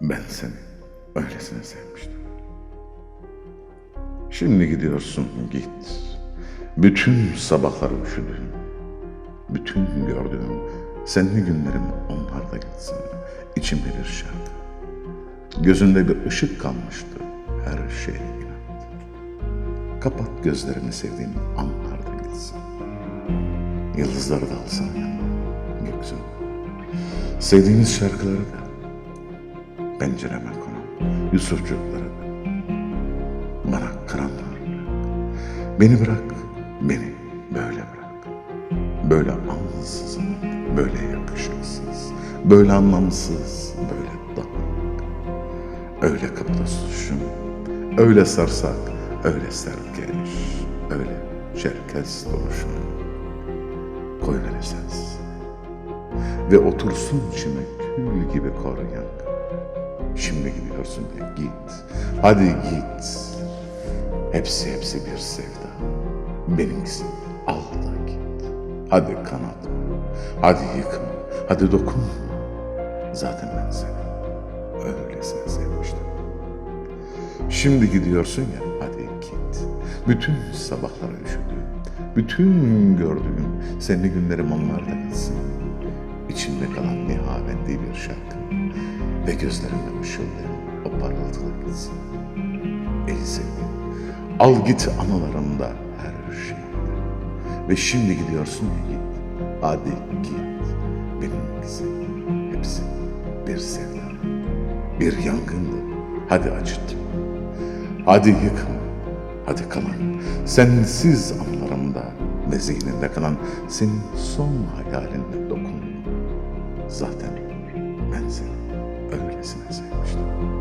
Ben seni öylesine sevmiştim. Şimdi gidiyorsun git. Bütün sabahları üşüdüm. Bütün gördüğüm senli günlerim onlar da gitsin. İçimde bir şarkı. Gözünde bir ışık kalmıştı. Her şey inat. Kapat gözlerini sevdiğim anlar da gitsin. Yıldızları da alsana yanına gökyüzüne. Sevdiğimiz şarkıları da pencereme konan Yusufçukları da bana bırak. Beni bırak, beni böyle bırak. Böyle ansızın, böyle yakışıksız, böyle anlamsız, böyle dağınık. Öyle kapıda susuşum, öyle sarsak, öyle serkeş, öyle çerkez duruşum. Koy ver ses ve otursun içime kül gibi kor yangın. Şimdi gidiyorsun de git, hadi git. Hepsi hepsi bir sevda. Benimkisi al da git. Hadi kanat, hadi yıkma, hadi dokunma. Zaten ben seni öylesine sevmiştim. Şimdi gidiyorsun ya hadi git. Bütün sabahları üşüdüğüm, bütün gördüğüm senin günlerim onlarda gitsin. İçinde kalan nihavendi bir şarkı ve gözlerimde ışıldayan o parıltılı gitsin. Ey sevgilim, al git anılarımda her şeyde. Ve şimdi gidiyorsun ya git, hadi git. Benimkisi hepsi bir sevda, bir yangındı. Hadi acıttım. Hadi yıkma, hadi kalan sensiz anılarımda ve zihninde kalan senin son hayalinde dokun. Zaten ben seni öylesine sevmiştim.